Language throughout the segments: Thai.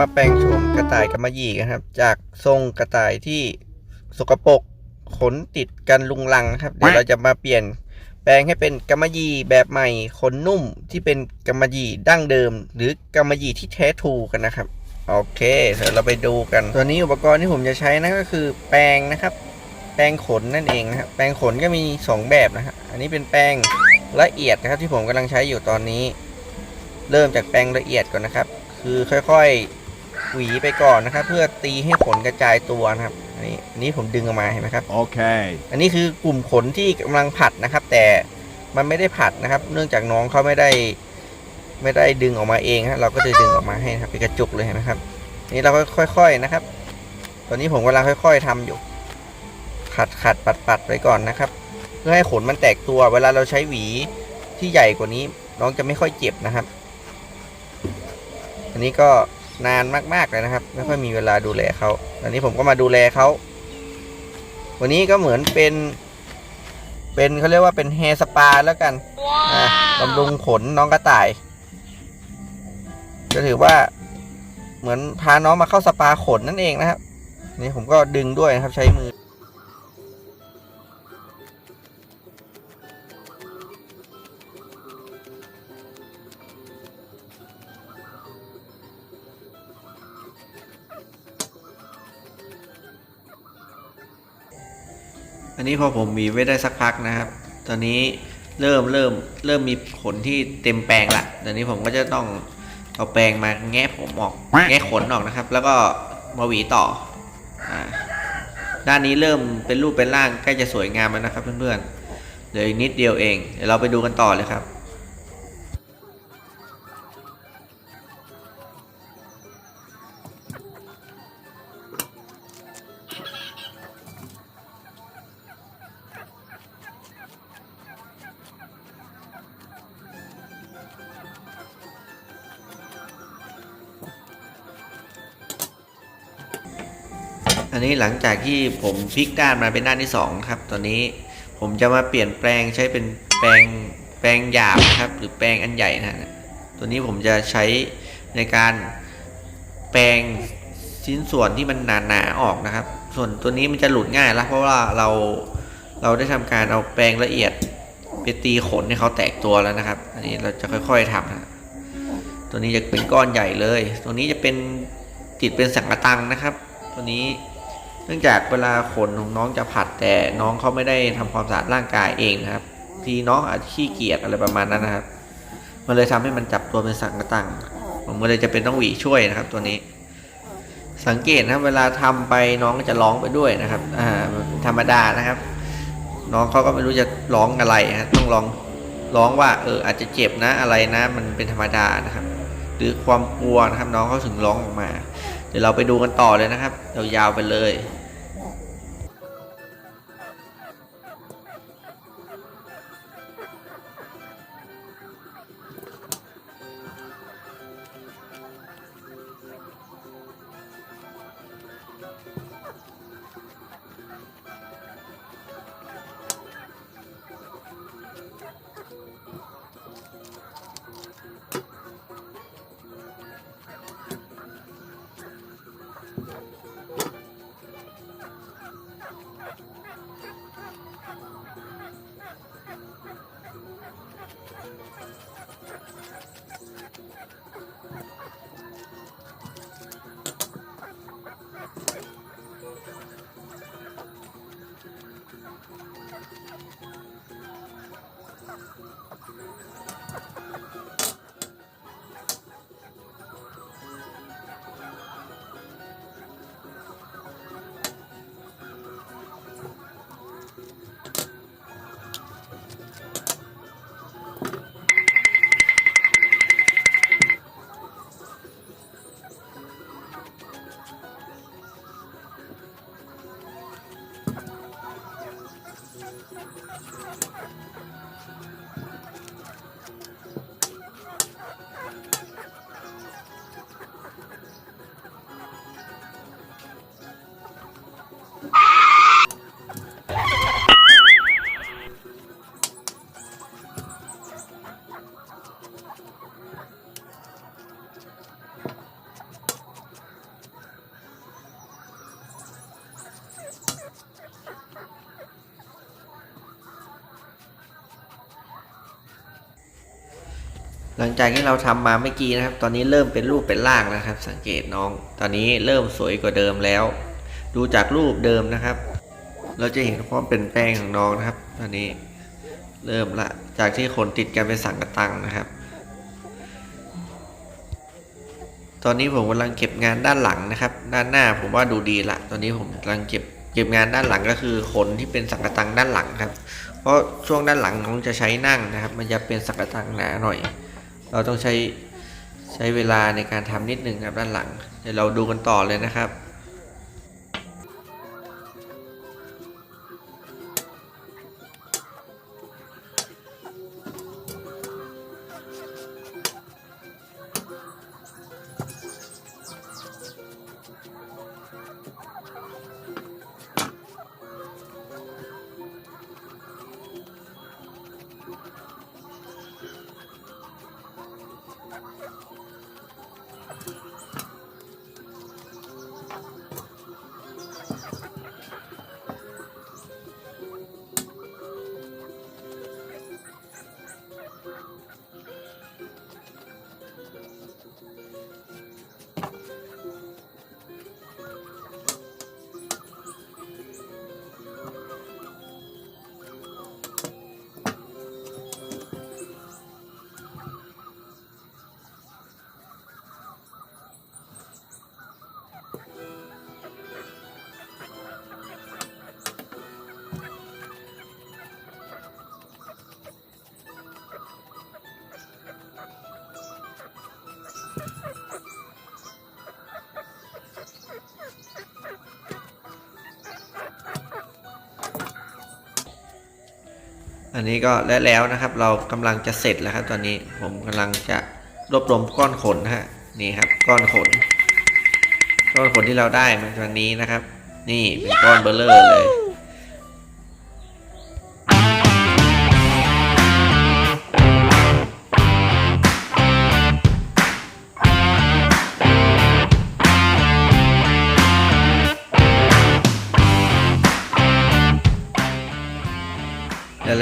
มาแปลงโฉมกระต่ายกำมะหยี่กันครับ จากทรงกระต่ายที่สกปรกขนติดกันลุงลังครับเดี๋ยวเราจะมาเปลี่ยนแปลงให้เป็นกำมะหยี่แบบใหม่ขนนุ่มที่เป็นกำมะหยี่ดั้งเดิม หรือกำมะหยี่ที่แท้ทูกันนะครับโอเคเดี๋ยวเราไปดูกัน ตัวนี้อุปกรณ์ที่ผมจะใช้นะก็คือแปรงนะครับ แปรงขนนั่นเองนะครับแปรงขนก็มี 2 แบบนะครับอันนี้เป็นแปรงละเอียดนะครับที่ผมกำลังใช้อยู่ตอนนี้ เริ่มจากแปรงละเอียดก่อนนะครับ คือค่อยๆ หวีไปก่อนนะครับ เพื่อตีให้ขนกระจายตัวนะครับอันนี้อันนี้ผมดึงออกมาเห็นไหมครับ Okay. อันนี้คือกลุ่มขนที่กำลังผัดนะครับ แต่มันไม่ได้ผัดนะครับ เนื่องจากน้องเขาไม่ได้ไม่ได้ดึงออกมาเองฮะเราก็จะดึงออกมาให้นะครับเป็นกระจุกเลยเห็นไหมครับ นี่เราก็ค่อย ๆนะครับ ตอนนี้ผมกำลังค่อย ๆทำอยู่ขัดขัดปัดปัดไปก่อนนะครับ เพื่อให้ขนมันแตกตัว เวลาเราใช้หวีที่ใหญ่กว่านี้ น้องจะไม่ค่อยเจ็บนะครับ อันนี้ก็ นานมากๆเลยนะครับ ไม่ค่อยมีเวลาดูแลเขาตอนนี้ผมก็มาดูแลเขาวันนี้ก็เหมือนเป็น เป็นเขาเรียกว่าเป็นแฮร์สปาแล้วกันอะบำรุงขนน้องกระต่ายจะถือว่าเหมือนพาน้องมาเข้าสปาขนนั่นเองนะครับ นี่ผมก็ดึงด้วยนะครับใช้มือ อันนี้พอผมหวีไว้ได้สักพักนะครับ ตอนนี้เริ่มเริ่มเริ่มมีขนที่เต็มแปลงละตอนนี้ผมก็จะต้องเอาแปรงมาแงะผมออก แงะขนออกนะครับ แล้วก็มาหวีต่ออาด้านนี้เริ่มเป็นรูปเป็นร่างใกล้จะสวยงามแล้วนะครับเพื่อนๆเหลืออีกนิดเดียวเอง เดี๋ยวเราไปดูกันต่อเลยครับ อนนี้หลังจากที่ผมพลิกด้านมาเป็นด้านที่สองครับ ตอนนี้ผมจะมาเปลี่ยนแปลงใช้เป็นแปลงแปลงหยาบครับ หรือแปลงอันใหญ่นะ ตัวนี้ผมจะใช้ในการแปลงชิ้นส่วนที่มันหนาๆออกนะครับ ส่วนตัวนี้มันจะหลุดง่ายแล้วเพราะว่าเราเราได้ทำการเอาแปลงละเอียดไปตีขนให้เขาแตกตัวแล้วนะครับ อันนี้เราจะค่อยๆทำนะตัวนี้จะเป็นก้อนใหญ่เลย ตัวนี้จะเป็นติดเป็นสังกะตังนะครับ ตัวนี้ เนื่องจากเวลาขนของน้องจะผัดแต่น้องเขาไม่ได้ทำความสะอาดร่างกายเองนะครับ ทีน้องอาจจะขี้เกียจอะไรประมาณนั้นนะครับ มันเลยทำให้มันจับตัวเป็นสังกะตังผมก็เลยจะเป็นต้องหวีช่วยนะครับ ตัวนี้ สังเกตนะเวลาทำไปน้องก็จะร้องไปด้วยนะครับ อ่าธรรมดานะครับ น้องเขาก็ไม่รู้จะร้องอะไรฮะต้องร้องร้องว่าเอออาจจะเจ็บนะอะไรนะ มันเป็นธรรมดานะครับ หรือความกลัวนะครับ น้องเขาถึงร้องออกมา ดี๋ยวเราไปดูกันต่อเลยนะครับยาวๆไปเลย すごい! หลังจากที่เราทำมาเมื่อกี้นะครับ ตอนนี้เริ่มเป็นรูปเป็นร่างแล้วครับ สังเกตน้อง ตอนนี้เริ่มสวยกว่าเดิมแล้ว ดูจากรูปเดิมนะครับ เราจะเห็นความเปลี่ยนแปลงของน้องนะครับ ตอนนี้เริ่มละ จากที่ขนติดกันเป็นสังกตังนะครับ ตอนนี้ผมกำลังเก็บงานด้านหลังนะครับ ด้านหน้าผมว่าดูดีละ ตอนนี้ผมกำลังเก็บเก็บงานด้านหลังก็คือขนที่เป็นสังกตังด้านหลังครับ เพราะช่วงด้านหลังน้องจะใช้นั่งนะครับ มันจะเป็นสังกตังหนาหน่อย เราต้องใช้ใช้เวลาในการทำนิดนึงครับด้านหลัง เดี๋ยวเราดูกันต่อเลยนะครับ อันนี้ก็และแล้วนะครับ เรากำลังจะเสร็จแล้วครับ ตอนนี้ผมกำลังจะรวบรวมก้อนขนนะฮะนี่ครับ ก้อนขน ก้อนขนที่เราได้มาวันนี้นะครับ นี่เป็นก้อนเบลเลอร์เลย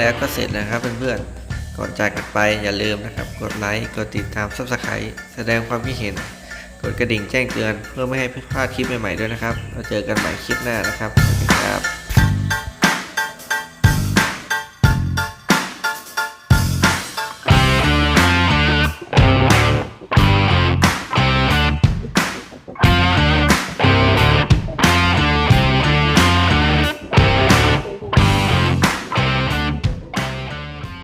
แล้วก็เสร็จนะครับเพื่อนๆ ก่อนจากกันไปอย่าลืมนะครับ กดไลค์ กดติดตามซับสไครต์แสดงความคิดเห็น กดกระดิ่งแจ้งเตือน เพื่อไม่ให้พลาดคลิปใหม่ๆด้วยนะครับ เราเจอกันใหม่คลิปหน้านะครับสวัสดีครับ